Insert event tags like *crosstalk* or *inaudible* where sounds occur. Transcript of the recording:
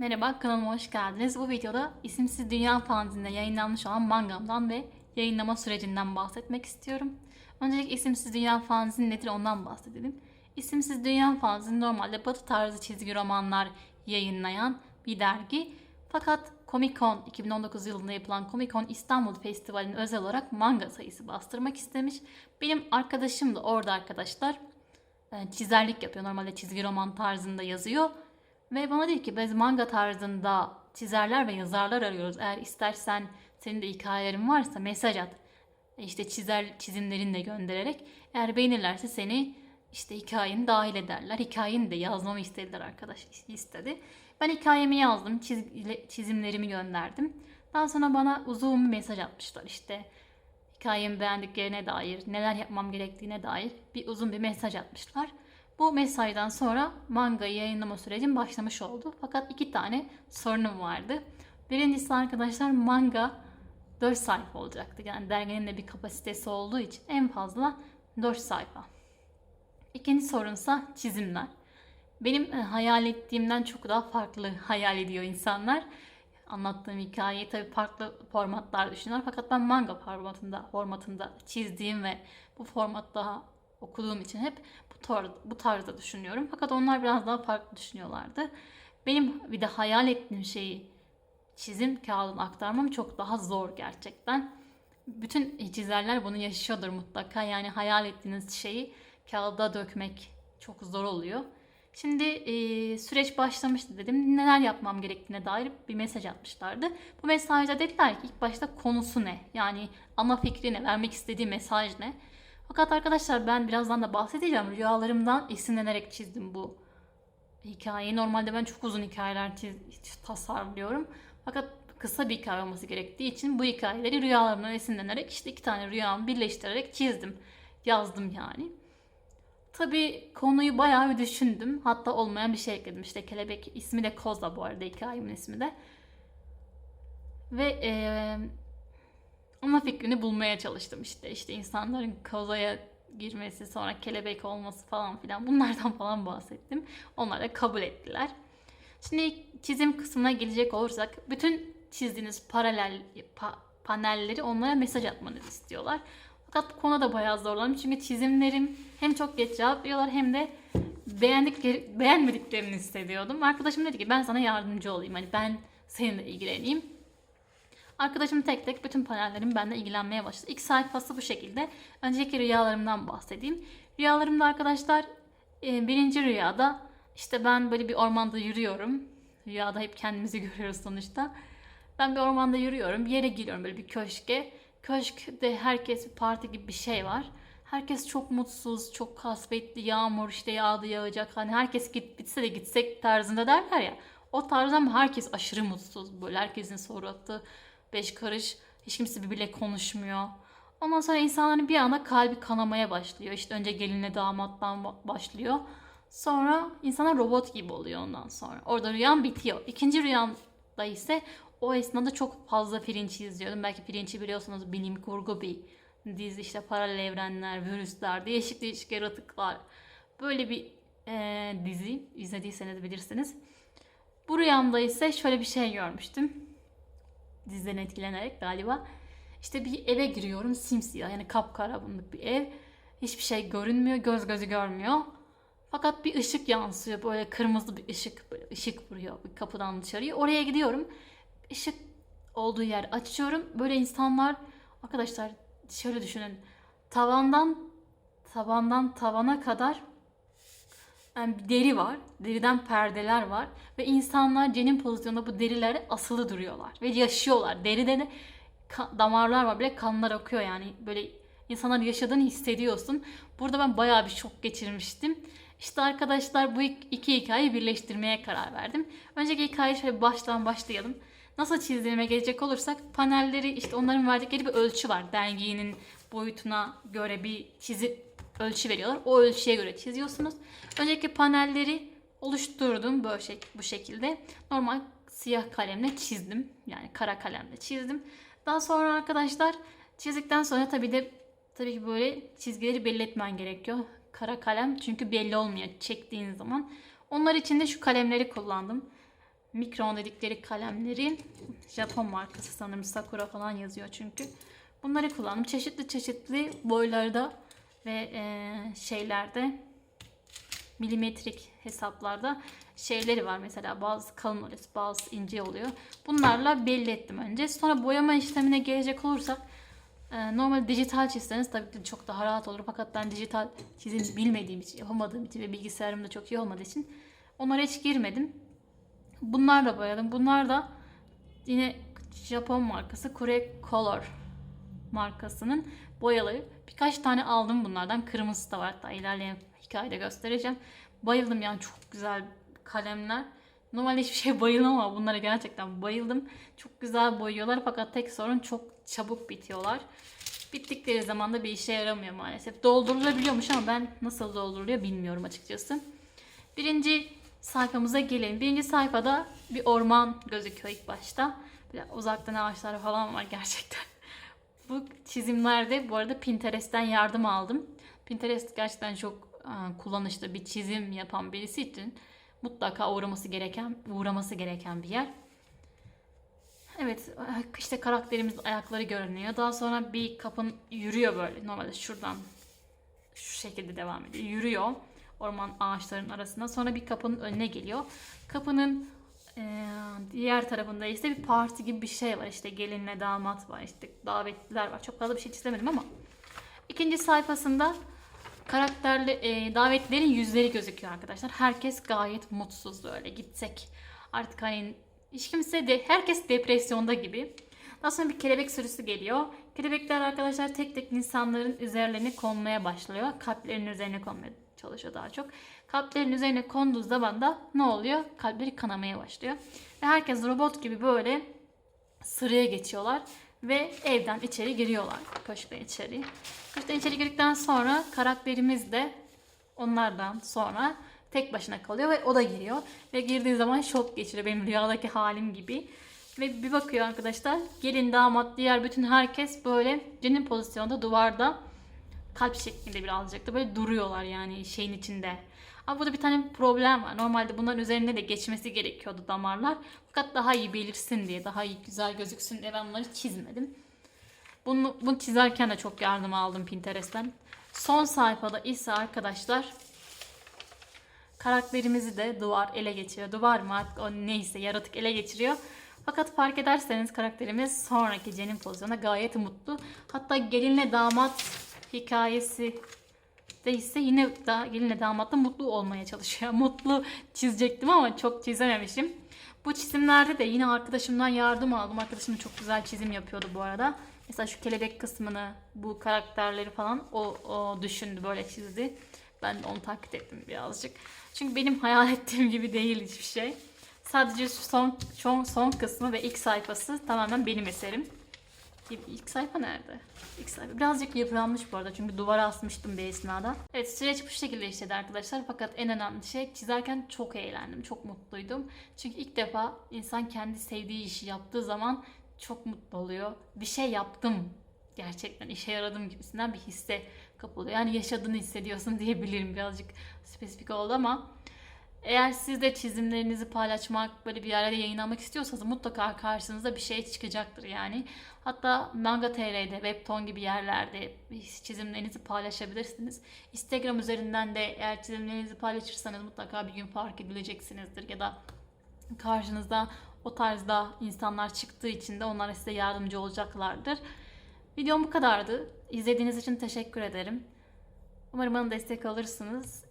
Merhaba kanalıma hoş geldiniz. Bu videoda isimsiz Dünya fanzinde yayınlanmış olan mangamdan ve yayınlama sürecinden bahsetmek istiyorum. Öncelikle isimsiz Dünya fanzin nedir ondan bahsedelim. İsimsiz Dünya fanzin normalde batı tarzı çizgi romanlar yayınlayan bir dergi. Fakat Comic Con 2019 yılında yapılan Comic Con İstanbul Festivali'nin özel olarak manga sayısı bastırmak istemiş. Benim arkadaşım da orada arkadaşlar e, çizerlik yapıyor. Normalde çizgi roman tarzında yazıyor. Ve bana dedi ki biz manga tarzında çizerler ve yazarlar arıyoruz. Eğer istersen senin de hikayelerin varsa mesaj at. E İşte çizer çizimlerini de göndererek. Eğer beğenirlerse seni işte hikayeni dahil ederler. Hikayeni de yazmamı istediler arkadaş istedi. Ben hikayemi yazdım. çiz- çizimlerimi gönderdim. Daha sonra bana uzun bir mesaj atmışlar işte. Hikayemi beğendiklerine dair, neler yapmam gerektiğine dair bir uzun bir mesaj atmışlar. Bu mesajdan sonra mangayı yayınlama sürecim başlamış oldu. Fakat iki tane sorunum vardı. Birincisi arkadaşlar manga 4 sayfa olacaktı. Yani derginin de bir kapasitesi olduğu için en fazla 4 sayfa. İkinci sorunsa çizimler. Benim e, hayal ettiğimden çok daha farklı hayal ediyor insanlar. Anlattığım hikayeyi tabii farklı formatlar düşünüyorlar. Fakat ben manga formatında, formatında çizdiğim ve bu formatta okuduğum için hep bu, tar- bu tarzda düşünüyorum. Fakat onlar biraz daha farklı düşünüyorlardı. Benim bir de hayal ettiğim şeyi çizim kağıdına aktarmam çok daha zor gerçekten. Bütün çizerler bunu yaşıyordur mutlaka. Yani hayal ettiğiniz şeyi kağıda dökmek çok zor oluyor. Şimdi e, süreç başlamıştı dedim. Neler yapmam gerektiğine dair bir mesaj atmışlardı. Bu mesajda dediler ki ilk başta konusu ne? Yani ana fikri ne? Vermek istediği mesaj ne? Fakat arkadaşlar ben birazdan da bahsedeceğim. Rüyalarımdan esinlenerek çizdim bu hikayeyi. Normalde ben çok uzun hikayeler çiz, tasarlıyorum. Fakat kısa bir hikaye olması gerektiği için bu hikayeleri rüyalarımdan esinlenerek işte iki tane rüyamı birleştirerek çizdim. Yazdım yani. Tabii konuyu bayağı bir düşündüm. Hatta olmayan bir şey ekledim. İşte kelebek ismi de Koza bu arada hikayemin ismi de. Ve eee ana fikrini bulmaya çalıştım işte. İşte insanların kozaya girmesi, sonra kelebek olması falan filan bunlardan falan bahsettim. Onlar da kabul ettiler. Şimdi çizim kısmına gelecek olursak bütün çizdiğiniz paralel pa- panelleri onlara mesaj atmanızı istiyorlar. Fakat bu konuda bayağı zorlandım çünkü çizimlerim hem çok geç cevap veriyorlar hem de beğendikleri, beğenmediklerini hissediyordum. Arkadaşım dedi ki ben sana yardımcı olayım. Hani ben seninle ilgileneyim. Arkadaşım tek tek bütün panellerim benimle ilgilenmeye başladı. İlk sayfası bu şekilde. Öncelikle rüyalarımdan bahsedeyim. Rüyalarımda arkadaşlar e, birinci rüyada işte ben böyle bir ormanda yürüyorum. Rüyada hep kendimizi *laughs* görüyoruz sonuçta. Ben bir ormanda yürüyorum. Bir yere giriyorum böyle bir köşke. Köşkte herkes bir parti gibi bir şey var. Herkes çok mutsuz, çok kasvetli, yağmur işte yağdı yağacak. Hani herkes git bitse de gitsek tarzında derler ya. O tarzdan herkes aşırı mutsuz. Böyle herkesin suratı beş karış. Hiç kimse birbiriyle konuşmuyor. Ondan sonra insanların bir anda kalbi kanamaya başlıyor. İşte önce gelinle damattan ba- başlıyor. Sonra insanlar robot gibi oluyor ondan sonra. Orada rüyam bitiyor. İkinci rüyamda ise o esnada çok fazla Fringe izliyordum. Belki Fringe'i biliyorsunuz bilim kurgu bir dizi işte paralel evrenler, virüsler, değişik değişik yaratıklar. Böyle bir e, dizi izlediyseniz bilirsiniz. Bu rüyamda ise şöyle bir şey görmüştüm. Diziden etkilenerek galiba. İşte bir eve giriyorum simsiyah yani kapkaranlık bir ev. Hiçbir şey görünmüyor, göz gözü görmüyor. Fakat bir ışık yansıyor böyle kırmızı bir ışık böyle ışık vuruyor bir kapıdan dışarıya. Oraya gidiyorum. Işık olduğu yer açıyorum. Böyle insanlar arkadaşlar şöyle düşünün. Tavandan tavandan tavana kadar yani bir deri var. Deriden perdeler var. Ve insanlar cenin pozisyonunda bu derilere asılı duruyorlar. Ve yaşıyorlar. Deride de damarlar var. Bile kanlar akıyor yani. Böyle insanlar yaşadığını hissediyorsun. Burada ben bayağı bir şok geçirmiştim. İşte arkadaşlar bu ik- iki hikayeyi birleştirmeye karar verdim. Önceki hikayeyi şöyle baştan başlayalım. Nasıl çizdiğime gelecek olursak panelleri işte onların verdikleri bir ölçü var. Derginin boyutuna göre bir çizi ölçü veriyorlar. O ölçüye göre çiziyorsunuz. Önceki panelleri oluşturdum böyle şey, bu şekilde. Normal siyah kalemle çizdim. Yani kara kalemle çizdim. Daha sonra arkadaşlar çizdikten sonra tabii de tabii ki böyle çizgileri belli etmen gerekiyor. Kara kalem çünkü belli olmuyor çektiğin zaman. Onlar için de şu kalemleri kullandım. Mikron dedikleri kalemleri Japon markası sanırım Sakura falan yazıyor çünkü. Bunları kullandım. Çeşitli çeşitli boylarda ve e, şeylerde milimetrik hesaplarda şeyleri var mesela bazı kalın oluyor bazı ince oluyor. Bunlarla belli ettim önce. Sonra boyama işlemine gelecek olursak e, normal dijital çizseniz tabii ki çok daha rahat olur. Fakat ben dijital çizim bilmediğim için, yapamadığım için ve bilgisayarım da çok iyi olmadığı için onlara hiç girmedim. Bunlarla boyadım. Bunlar da yine Japon markası Kure Color markasının boyaları. Birkaç tane aldım bunlardan. Kırmızısı da var. Hatta ilerleyen hikayede göstereceğim. Bayıldım yani çok güzel kalemler. Normalde hiçbir şey *laughs* bayılmam ama bunlara gerçekten bayıldım. Çok güzel boyuyorlar fakat tek sorun çok çabuk bitiyorlar. Bittikleri zaman da bir işe yaramıyor maalesef. Doldurulabiliyormuş ama ben nasıl dolduruluyor bilmiyorum açıkçası. Birinci sayfamıza gelelim. Birinci sayfada bir orman gözüküyor ilk başta. Böyle uzaktan ağaçlar falan var gerçekten. Bu çizimlerde bu arada Pinterest'ten yardım aldım. Pinterest gerçekten çok e, kullanışlı bir çizim yapan birisi için mutlaka uğraması gereken uğraması gereken bir yer. Evet işte karakterimiz ayakları görünüyor. Daha sonra bir kapın yürüyor böyle normalde şuradan şu şekilde devam ediyor. Yürüyor orman ağaçların arasında. Sonra bir kapının önüne geliyor. Kapının e, diğer tarafında ise bir parti gibi bir şey var. İşte gelinle damat var. işte davetliler var. Çok fazla bir şey çizemedim ama. ikinci sayfasında karakterli e, davetlilerin yüzleri gözüküyor arkadaşlar. Herkes gayet mutsuz böyle gitsek. Artık hani hiç kimse de herkes depresyonda gibi. Daha sonra bir kelebek sürüsü geliyor. Kelebekler arkadaşlar tek tek insanların üzerlerine konmaya başlıyor. Kalplerin üzerine konmaya çalışıyor daha çok. Kalplerin üzerine konduğu zaman da ne oluyor? Kalpleri kanamaya başlıyor. Ve herkes robot gibi böyle sıraya geçiyorlar. Ve evden içeri giriyorlar. Köşkten içeri. Köşkten içeri girdikten sonra karakterimiz de onlardan sonra tek başına kalıyor ve o da giriyor. Ve girdiği zaman şok geçiriyor benim rüyadaki halim gibi. Ve bir bakıyor arkadaşlar gelin damat diğer bütün herkes böyle cenin pozisyonda duvarda kalp şeklinde birazcık da böyle duruyorlar yani şeyin içinde. Ama burada bir tane problem var. Normalde bunların üzerinde de geçmesi gerekiyordu damarlar. Fakat daha iyi belirsin diye, daha iyi güzel gözüksün diye ben bunları çizmedim. Bunu, bunu çizerken de çok yardım aldım Pinterest'ten. Son sayfada ise arkadaşlar karakterimizi de duvar ele geçiriyor. Duvar mı artık o neyse yaratık ele geçiriyor. Fakat fark ederseniz karakterimiz sonraki cenin pozisyonunda gayet mutlu. Hatta gelinle damat hikayesi de ise yine da gelinle damatla mutlu olmaya çalışıyor. *laughs* Mutlu çizecektim ama çok çizememişim. Bu çizimlerde de yine arkadaşımdan yardım aldım. Arkadaşım çok güzel çizim yapıyordu bu arada. Mesela şu kelebek kısmını, bu karakterleri falan o, o düşündü böyle çizdi. Ben de onu taklit ettim birazcık. Çünkü benim hayal *laughs* ettiğim gibi değil hiçbir şey. Sadece son, son, son kısmı ve ilk sayfası tamamen benim eserim. İlk sayfa nerede? İlk sayfa. Birazcık yıpranmış bu arada çünkü duvara asmıştım bir esnada. Evet süreç bu şekilde işledi arkadaşlar. Fakat en önemli şey çizerken çok eğlendim. Çok mutluydum. Çünkü ilk defa insan kendi sevdiği işi yaptığı zaman çok mutlu oluyor. Bir şey yaptım. Gerçekten işe yaradım gibisinden bir hisse kapılıyor. Yani yaşadığını hissediyorsun *laughs* diyebilirim. Birazcık spesifik oldu ama eğer siz de çizimlerinizi paylaşmak, böyle bir yerlerde yayınlamak istiyorsanız mutlaka karşınıza bir şey çıkacaktır yani. Hatta Manga TR'de, Webtoon gibi yerlerde çizimlerinizi paylaşabilirsiniz. Instagram üzerinden de eğer çizimlerinizi paylaşırsanız mutlaka bir gün fark edileceksinizdir ya da karşınızda o tarzda insanlar çıktığı için de onlar size yardımcı olacaklardır. Videom bu kadardı. İzlediğiniz için teşekkür ederim. Umarım bana destek alırsınız.